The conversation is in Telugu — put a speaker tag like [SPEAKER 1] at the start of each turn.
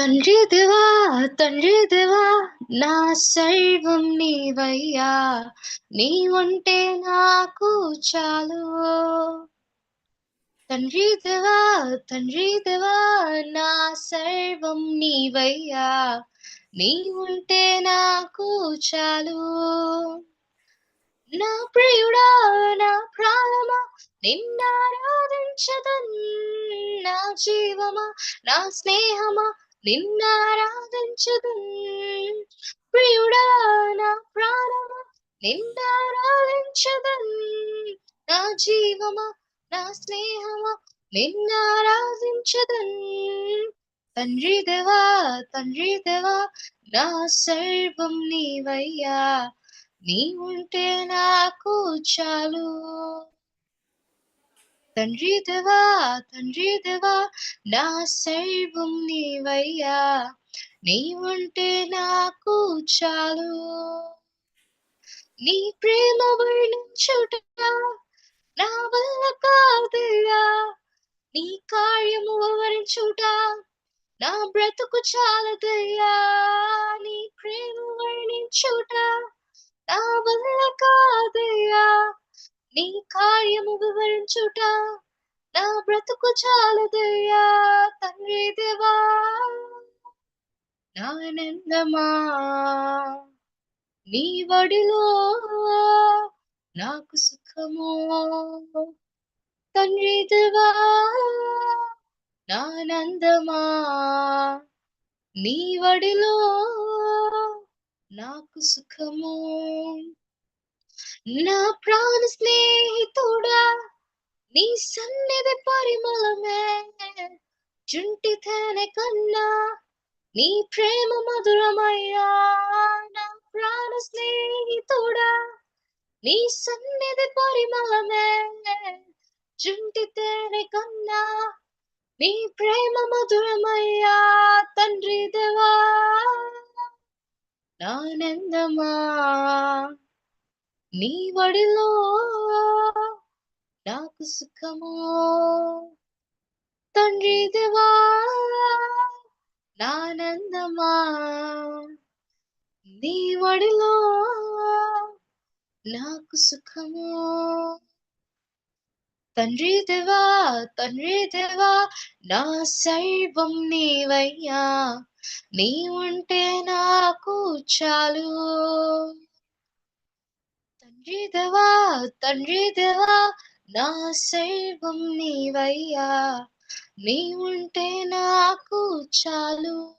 [SPEAKER 1] తండ్రి దేవా తండ్రి దేవా నా సర్వం నీవయ్యా నీ ఉంటే నాకు చాలు. తండ్రి దేవా తండ్రి దేవా నా సర్వం నీవయ్యా నీ ఉంటే నాకు చాలు. నా ప్రియుడా నా ప్రాణమా నిన్నారాధించదన్ నా జీవమా నా స్నేహమా నిన్నారాధించదు ప్రియుడా నా ప్రాణమ? నిన్నారాధించదు నా జీవమా? నా స్నేహమా? నిన్నారాధించదు తండ్రి దేవా తండ్రి దేవా నా సర్వం నీవయ్యా. నీ ఉంటే నాకు చాలు. తండ్రి దేవా తండ్రి దేవా నా సర్వం నీవయ్యా. నీ ఉంటే నాకు చాలు. నీ ప్రేమ వర్ణించుట నా వల్ల కాదయ్యా నీ కార్యము వివరించుట నా బ్రతుకు చాలదయ్యా. నీ ప్రేమ వర్ణించుట నా వల్ల నీ కార్యము వివరించుట నా బ్రతుకు చాలదయ్యా తండ్రి దేవా. నానందమా నీ వడిలో నాకు సుఖము. తండ్రి దేవా నానందమా నీ వడిలో నాకు సుఖము. నా ప్రాణ స్నేహితుడా నీ సన్నిధి పరిమళమే. జుంటి తేనె కన్నా నీ ప్రేమ మధురమయ్యా. నా ప్రాణ స్నేహితుడా నీ సన్నిధి పరిమళమే. జుంటి తేనె కన్నా నీ ప్రేమ మధురమయ్యా తండ్రి దేవా. నానందమా. నీ వడిలో నాకు సుఖము? తండ్రి దేవా నానందమా నీ వడిలో నాకు సుఖము? తండ్రి దేవా తండ్రి దేవా నా సైవం నీవయ్యా. నీ ఉంటే నాకు చాలు. తండ్రి దేవా తండ్రి దేవా నా సర్వం నీవయ్యా. నీ ఉంటే నాకు చాలు.